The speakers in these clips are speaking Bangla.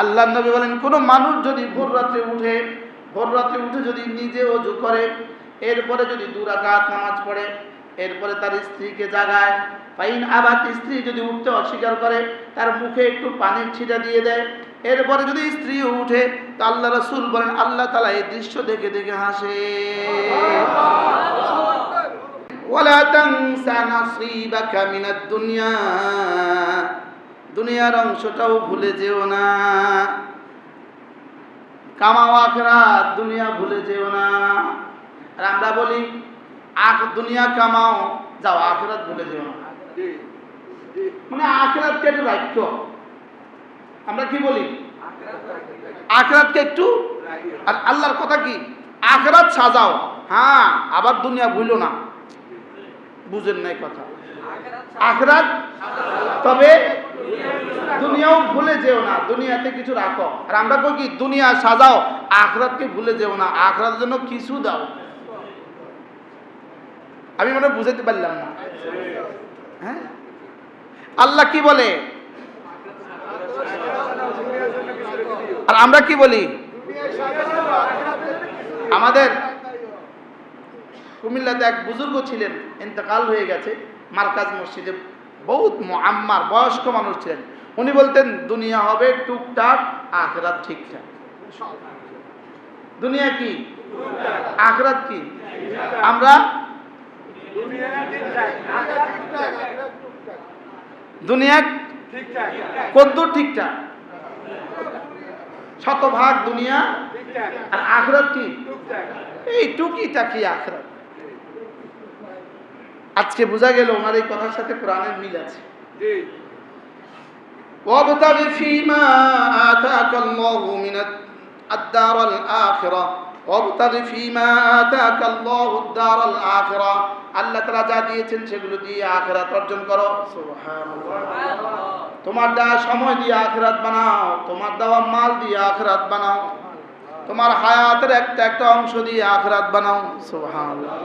আল্লাহ নবী বলেন কোনো মানুষ যদি ভোর রাত্রে উঠে ভোর রাত্রে উঠে যদি নিজে অজু করে এরপরে যদি দুরাকাত নামাজ পড়ে এরপরে তার স্ত্রীকে জাগায় ফাইন আবার স্ত্রী যদি উঠতে অস্বীকার করে তার মুখে একটু পানির ছিটা দিয়ে দেয় এরপরে যদি স্ত্রী উঠে তা আল্লাহ রসুল বলেন আল্লাহ তালা এই দৃশ্য দেখে দেখে হাসে। ওয়ালা তানসা নাসিবাকা মিনাদ দুনিয়া। দুনিয়ার অংশটাও ভুলে যেও না। কামাও আখরাত, দুনিয়া ভুলে যেও না। আর আমরা বলি, আখ দুনিয়া কামাও, যাও আখরাত ভুলে যেও না। মানে আখরাতকে একটু রাখত আমরা কি বলি? আখরাতকে একটু আর আল্লাহর কথা কি? আখরাত সাজাও। হ্যাঁ আবার দুনিয়া ভুলো না। বুঝেন নাই কথা। আখরাত, তবে দুনিয়াও ভুলে যেও না, দুনিয়াতে কিছু রাখো। আর আমরা কই কি, দুনিয়া সাজাও, আখরাতকে ভুলে যেও না, আখরাতের জন্য কিছু দাও। আমি মনে বুঝাতে পারলাম না। হ্যাঁ? আল্লাহ কি বলে? আর আমরা কি বলি? আমাদের কুমিল্লাতে এক বুজুর্গ ছিলেন, ইন্তেকাল হয়ে গেছে, মার্কাজ মসজিদে, বহুত আম্মার বয়স্ক মানুষ ছিলেন। উনি বলতেন, দুনিয়া হবে টুকটাক, আখরাত ঠিকঠাক। দুনিয়া কি? আখরাত কি? আমরা? দুনিয়া কদ্দুর ঠিকঠাক। শতভাগ দুনিয়া আর আখরাত কি? এই টুকি টাকি আখরাত। আজকে বোঝা গেল ওনার এই কথার সাথে কোরআনের মিল আছে। وابتغ فيما آتاك الله من الدار الآخرة وابتغ فيما آتاك الله الدار الآخرة আল্লাহ তারা যা দিয়েছেন সেগুলো দিয়ে আখেরাত অর্জন করো তোমার দেওয়া সময় দিয়ে আখেরাত বানাও তোমার দেওয়া মাল দিয়ে আখেরাত বানাও তোমার হায়াতের একটা একটা অংশ দিয়ে আখরাত বানাও সুবহানাল্লাহ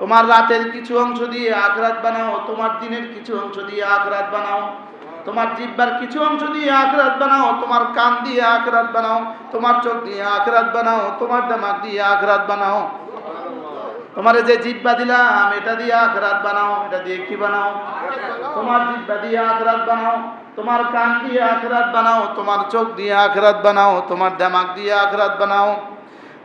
তোমার রাতের কিছু অংশ দিয়ে আখরাত বানাও তোমার দিনের কিছু অংশ দিয়ে আখরাত বানাও তোমার জিব্বার কিছু অংশ দিয়ে আখরাত বানাও তোমার কান দিয়ে আখরাত বানাও তোমার চোখ দিয়ে আখরাত বানাও তোমার দামাগ দিয়ে আখরাত বানাও তোমার যে জিব্বা দিলাম এটা দিয়ে আখরাত বানাও এটা দিয়ে কি বানাও তোমার জিব্বা দিয়ে আখরাত বানাও তোমার কান দিয়ে আখরাত বানাও তোমার চোখ দিয়ে আখরাত বানাও তোমার দামাগ দিয়ে আখরাত বানাও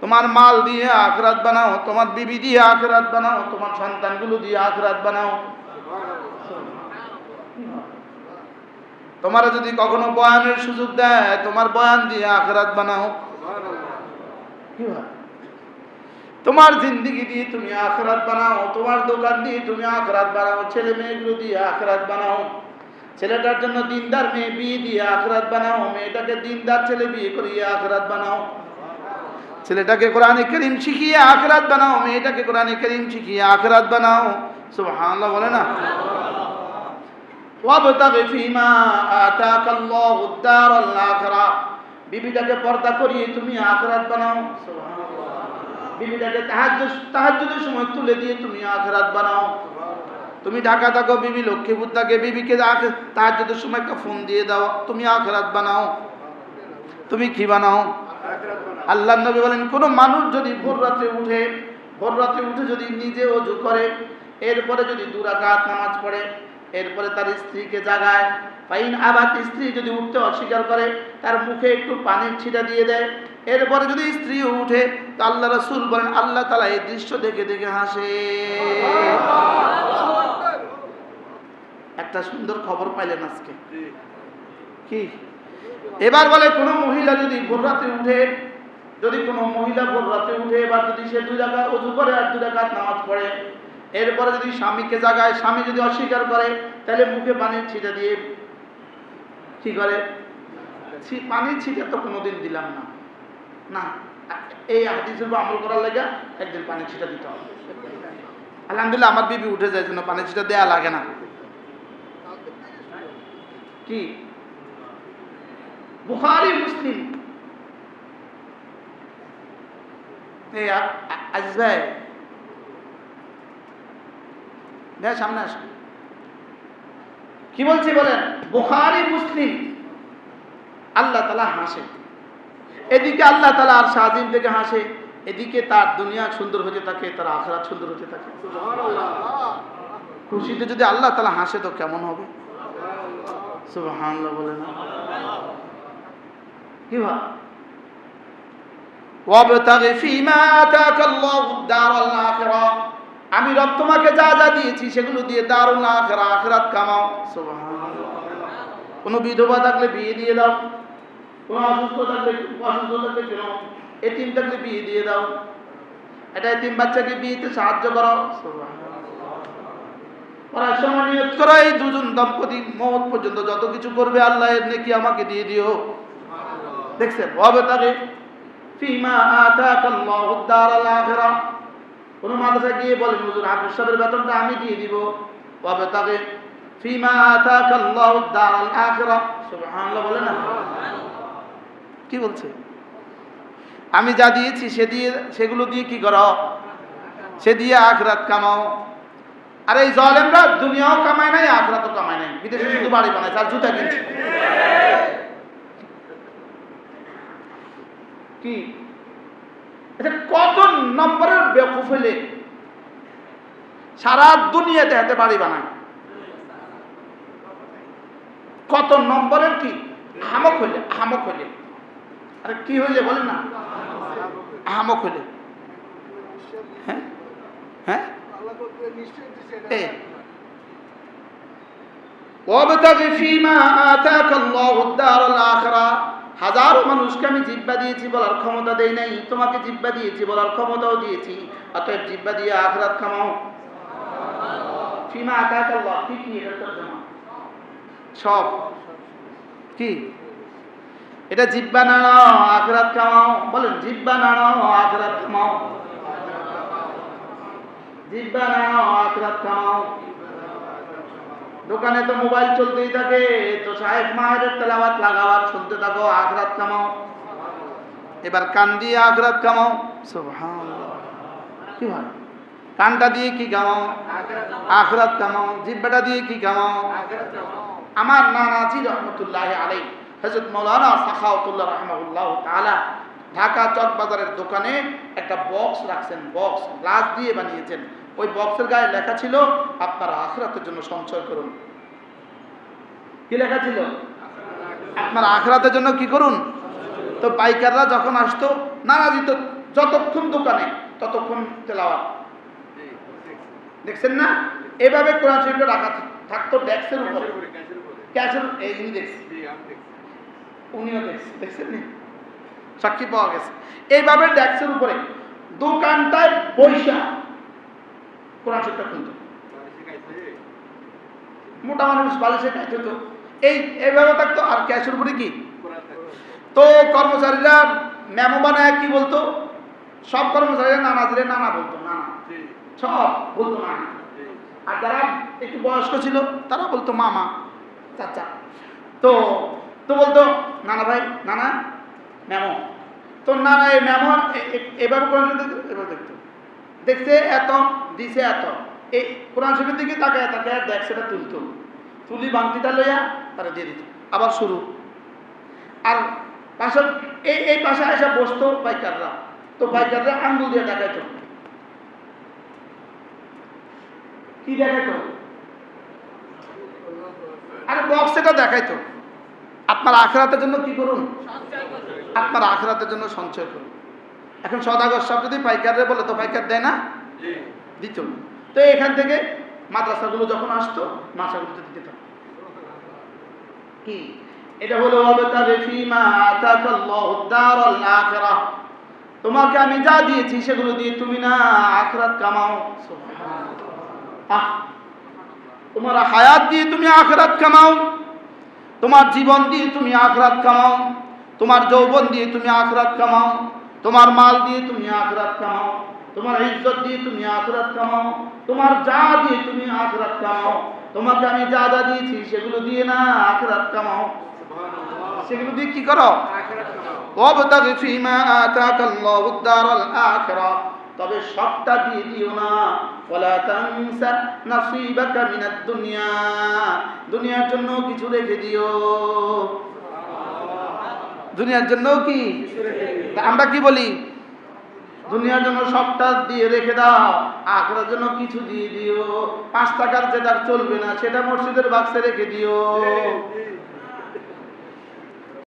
তোমার মাল দিয়ে আখরাত বানাও তোমার বিবি দিয়ে আখরাত বানাও তোমার সন্তানগুলো দিয়ে আখরাত বানাও তোমার যদি কখনো বয়ানের সুযোগ দেয় তোমার বয়ান দিয়ে আখরাত বানাও। কি তোমার জিন্দিগি দিয়ে তুমি আখরাত বানাও তোমার দোকান দিয়ে তুমি আখরাত বানাও ছেলে মেয়েগুলো দিয়ে আখরাত বানাও। ছেলেটার জন্য দিনদার মেয়ে বিয়ে দিয়ে আখরাত বানাও মেয়েটাকে দিনদার ছেলে বিয়ে করিয়ে আখরাত বানাও। ছেলেটাকে কোরআনে করিম শিখিয়ে আখরাত বানাও মেয়েটাকে কোরআনে করিম শিখিয়ে আখরাত বানাও। সুবহানাল্লাহ বলে না? ওয়াবতাগি ফিমা আতাকাল্লাহু দারাল আখিরা। বিবিটাকে পর্দা করিয়ে তুমি আখরাত বানাও। বিবিটাকে তাহাজ্জুদ তাহাজ্জুদের সময় তুলে দিয়ে তুমি আখরাত বানাও। তুমি ঢাকা থাকো বিবি লক্ষ্মীপুর থাকে বিবিকে তাহাজ্জুদের সময় একটা ফোন দিয়ে দাও তুমি আখরাত বানাও। তুমি কি বানাও? আল্লাহ নবী বলেন কোনো মানুষ যদি ভোর রাত্রে উঠে ভোর রাত্রে উঠে যদি নিজে অজু করে এরপরে যদি দুরাকাত নামাজ পড়ে এরপরে তার স্ত্রীকে জাগায়। ফাইন আবার স্ত্রী যদি উঠতে অস্বীকার করে, তার মুখে একটু পানির ছিটা দিয়ে দেয়। এরপরে যদি স্ত্রী উঠে, তা আল্লাহ রসুল বলেন, আল্লাহ তালা এই দৃশ্য দেখে দেখে হাসে। একটা সুন্দর খবর পাইলেন আজকে। কি? এবার বলে, কোনো মহিলা যদি ভোর রাতে উঠে, যদি কোনো মহিলা ভোর রাতে উঠে, এবার যদি সে দুই রাখা অজু করে আর দুই রাখাত নামাজ পড়ে এরপরে যদি স্বামীকে জাগায়, স্বামী যদি অস্বীকার করে, তাহলে মুখে পানির ছিটা দিয়ে কি করে? পানির ছিটা তো কোনোদিন দিলাম না। না, এই হাদিসের আমল করার লেগে একদিন পানির ছিটা দিতে হবে। আলহামদুলিল্লাহ, আমার বিবি উঠে যায় জন্য পানির ছিটা দেয়া লাগে না। কি? বুখারি, মুসলিম। আজিজ ভাই ভাই সামনে আসুন কি বলছি বলেন? বুখারি, মুসলিম। আল্লাহ তালা হাসে। এদিকে আল্লাহ তালা আর শাহিম থেকে হাসে। এদিকে তার দুনিয়া সুন্দর হতে থাকে, তার আখরাত সুন্দর হতে থাকে। খুশিতে যদি আল্লাহ তালা হাসে তো কেমন হবে? বলে না। কি ভাব? ওয়াবতাগি ফীমা আতাকাল্লাহু দারাল আখিরা আমি রব তোমাকে যা যা দিয়েছি সেগুলো দিয়ে দারুল আখিরা, আখিরাত কামাও। কোনো বিধবা থাকলে বিয়ে দিয়ে দাও। কোনো অসুস্থ থাকলে অসুস্থ থাকলে কেন এতিম থাকলে বিয়ে দিয়ে দাও। এটা এতিম বাচ্চাকে বিয়েতে সাহায্য করো। পড়াশোনা নিয়ত করো এই দুজন দম্পতি মত পর্যন্ত। যত কিছু করবে আল্লাহ এর নেকি আমাকে দিয়ে দিও। দেখছেন? হবে তাকে ফিমা আতাকাল্লাহু দারাল আখিরা। কোন মাদ্রাসা গিয়ে বলেন, হুজুর হাফিজ সাহেবের বেতনটা আমি দিয়ে দিব। হবে তাকে, ফিমা আতাকাল্লাহু দারাল আখিরা। সুবহানাল্লাহ বলে না? কি বলছে? আমি যা দিয়েছি সে দিয়ে, সেগুলো দিয়ে কি করো? সে দিয়ে আখরাত কামাও। আর এই জলেমরা দুনিয়াও কামায় নাই, আখরাতও কামায় নাই। বিদেশে শুধু বাড়ি বানায় তার জুতা কিনছে। কি? এটা কত নম্বরের বেকুফ হইলে সারা দুনিয়াতে হাতে বাড়ি বানায় কত নম্বরের কি হামক হইলে হামক হইলে আরে কি হইলে বলেন না হামক হইলে হ্যাঁ হ্যাঁ এ وابتغ فيما آتاك الله الدار الآخرة হাজারো মানুষকে আমি জিব্বা দিয়েছি বলার ক্ষমতা দেই নাই, তোমাকে জিব্বা দিয়েছি বলার ক্ষমতাও দিয়েছি, অতএব জিব্বা দিয়ে আখরাত খামাও ফিমা আতাক আল্লাহ কি কি এটা তর্জমা সব। কি? এটা জিব্বা নাড়াও আখরাত কামাও বলেন জিব্বা নাড়াও আখরাত কামাও জিব্বা নাড়াও আখরাত কামাও দোকানে তো মোবাইল চলতেই থাকে। তো সাহেব মাহের তেলাওয়াত লাগাওয়ার শুনতে থাকো, আখরাত কামাও। এবার কান দিয়ে আখরাত কামাও। কি হয়? কানটা দিয়ে কি কামাও? আখরাত কামাও। জিব্বাটা দিয়ে কি কামাও? আমার নানাজি রহমতুল্লাহ আলাই হজরত মৌলানা সাখাউতুল্লাহ রহমাউল্লাহ তাআলা, ঢাকা চক বাজারের দোকানে একটা বক্স রাখছেন, বক্স গ্লাস দিয়ে বানিয়েছেন। ওই বক্সের গায়ে লেখা ছিল, আপনারা আখরাতের জন্য সঞ্চয় করুন। কি লেখা ছিল? আপনারা আখরাতের জন্য কি করুন? তো পাইকাররা যখন আসতো নানাজি তো যতক্ষণ দোকানে, ততক্ষণ তেলাওয়াত। দেখছেন না? এভাবে কোরআন শরীফটা রাখা থাকতো ডেস্কের উপরে। ক্যাশের এই উনিও দেখছি। দেখছেন সাক্ষী পাওয়া গেছে। এইভাবে ডেস্কের উপরে। দোকানটায় পয়সা কোরআন শরীফটা খুলতো মোটা মানুষ বালিশে খাইতে তো এই এইভাবে থাকতো আর ক্যাশের উপরে কি? তো কর্মচারীরা মেমো বানায় কি বলতো? সব কর্মচারীরা নানা দিলে নানা বলতো নানা। সব বলতো নানা। আর যারা একটু বয়স্ক ছিল তারা বলতো মামা চাচা। তো তো বলতো নানা ভাই নানা মেমো। তো নানা এই এ- এভাবে কোরআন দেখতো এভাবে দেখতো। দেখছে এত দিছে এত এই কোরআন শরীফের দিকে তাকায় তাকায় দেখ সেটা তুলতো। তুলি বাংতিটা লইয়া তারা দিয়ে দিত। আবার শুরু। আর পাশে, এই এই পাশে এসে বসতো পাইকাররা। তো পাইকাররা আঙ্গুল দিয়ে দেখাইতো। কি দেখাইতো? আরে বক্স এটা দেখাইতো। আপনার আখরাতের জন্য কি করুন? আপনার আখরাতের জন্য সঞ্চয় করুন। এখন সদাগর সব যদি পাইকাররে বলে তো পাইকার দেয় না? দিত। তো এখান থেকে মাদ্রাসাগুলো যখন আসতো মাদ্রাসাগুলোতে দিতে থাকতো। কি? এটা হলো তোমাকে আমি যা দিয়েছি সেগুলো দিয়ে তুমি না আখরাত কামাও। তোমার হায়াত দিয়ে তুমি আখরাত কামাও। তোমার জীবন দিয়ে তুমি আখরাত কামাও। তোমার যৌবন দিয়ে তুমি আখরাত কামাও। তোমার মাল দিয়ে তুমি আখরাত কামাও তোমার ইজ্জত দিয়ে তুমি আখরাত কামাও তোমার যা দিয়ে তুমি আখরাত কামাও তোমাকে আমি যা যা দিয়েছি সেগুলো দিয়ে না আখরাত কামাও সেগুলো দিয়ে কি করো وابتغ فيما آتاك الله الدار الآخرة তবে সবটা দিয়ে দিও না ওলা তানসা নাসিবাকা মিনাদ দুনিয়া দুনিয়ার জন্য কিছু রেখে দিও দুনিয়ার জন্যও কি? আমরা কি বলি? দুনিয়ার জন্য সবটা দিয়ে রেখে দাও, আখড়ার জন্য কিছু দিয়ে দিও, পাঁচ টাকার যেটা চলবে না, সেটা মসজিদের বাক্সে রেখে দিও।